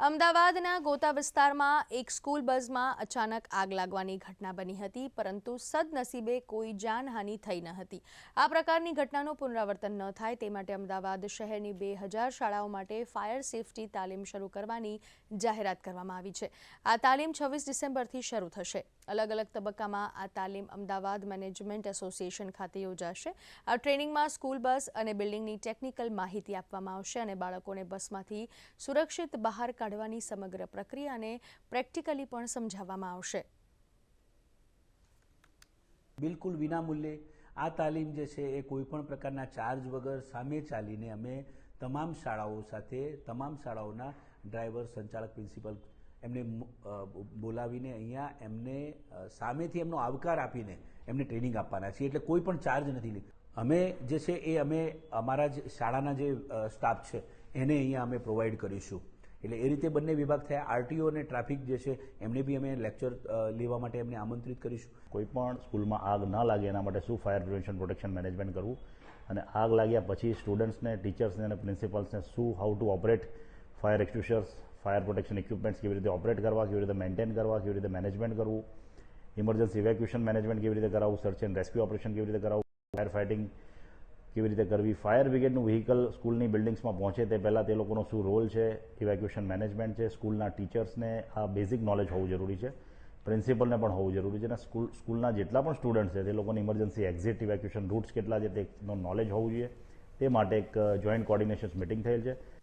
અમદાવાદના ગોતા વિસ્તારમાં એક સ્કૂલ બસમાં અચાનક આગ લાગવાની ઘટના બની હતી, પરંતુ સદનસીબે કોઈ જાનહાનિ થઈ ન હતી. આ પ્રકારની ઘટનાનું પુનરાવર્તન ન થાય તે માટે અમદાવાદ શહેરની બે હજાર શાળાઓ માટે ફાયર સેફટી તાલીમ શરૂ કરવાની જાહેરાત કરવામાં આવી છે. આ તાલીમ છવ્વીસ ડિસેમ્બરથી શરૂ થશે. અલગ અલગ તબક્કામાં આ તાલીમ અમદાવાદ મેનેજમેન્ટ એસોસિએશન ખાતે યોજાશે. આ ટ્રેનિંગમાં સ્કૂલ બસ અને બિલ્ડિંગની ટેકનિકલ માહિતી આપવામાં આવશે અને બાળકોને બસમાંથી સુરક્ષિત બહાર કાઢવાની સમગ્ર પ્રક્રિયાને પ્રેક્ટિકલી પણ સમજાવવામાં આવશે. બિલકુલ વિનામૂલ્યે આ તાલીમ જે છે એ કોઈ પણ પ્રકારના ચાર્જ વગર સામે ચાલીને અમે તમામ શાળાઓ સાથે, તમામ શાળાઓના ડ્રાઈવર, સંચાલક, પ્રિન્સિપલ એમને બોલાવીને અહીંયા એમને સામેથી એમનો આવકાર આપીને એમને ટ્રેનિંગ આપવાના છીએ. એટલે કોઈ પણ ચાર્જ નથી લીધો. અમે જે છે એ અમે અમારા જ શાળાના જે સ્ટાફ છે એને અહીંયા અમે પ્રોવાઈડ કરીશું. એટલે એ રીતે બંને વિભાગ થયા. આરટીઓ અને ટ્રાફિક જે છે, એમને બી અમે લેક્ચર લેવા માટે એમને આમંત્રિત કરીશું. કોઈ પણ સ્કૂલમાં આગ ન લાગે એના માટે શું ફાયર પ્રિવેન્શન પ્રોટેક્શન મેનેજમેન્ટ કરવું? અને આગ લાગ્યા પછી સ્ટુડન્ટ્સને ટીચર્સને અને પ્રિન્સિપલ્સને શું how to operate fire extinguishers fire protection equipments કેવી રીતે ઓપરેટ કરવા, કેવી રીતે મેન્ટેન કરવા, કેવી રીતે મેનેજમેન્ટ કરવું? ઇમરજન્સી ઇવેક્યુએશન મેનેજમેન્ટ કેવી રીતે કરાવવું? સર્ચ એન્ડ રેસ્ક્યુ ઓપરેશન કેવી રીતે કરાવવું? ફાયર ફાઇટિંગ કેવી રીતે કરવી? ફાયર બ્રિગેડનું વ્હીકલ સ્કૂલની બિલ્ડિંગ્સમાં પહોંચે તે પહેલાં તે લોકોનો શું રોલ છે? ઇવેક્યુએશન મેનેજમેન્ટ છે સ્કૂલના ટીચર્સને આ બેઝિક નોલેજ હોવું જરૂરી છે. પ્રિન્સિપલને પણ હોવું જરૂરી છે. અને સ્કૂલ સ્કૂલના જેટલા પણ સ્ટુડન્ટ્સ છે, તે લોકોની ઇમરજન્સી એક્ઝિટ ઇવેક્યુએશન રૂટ્સ કેટલા છે તેનો નોલેજ હોવું જોઈએ. તે માટે એક જોઈન્ટ કોર્ડિનેશન મિટિંગ થયેલ છે.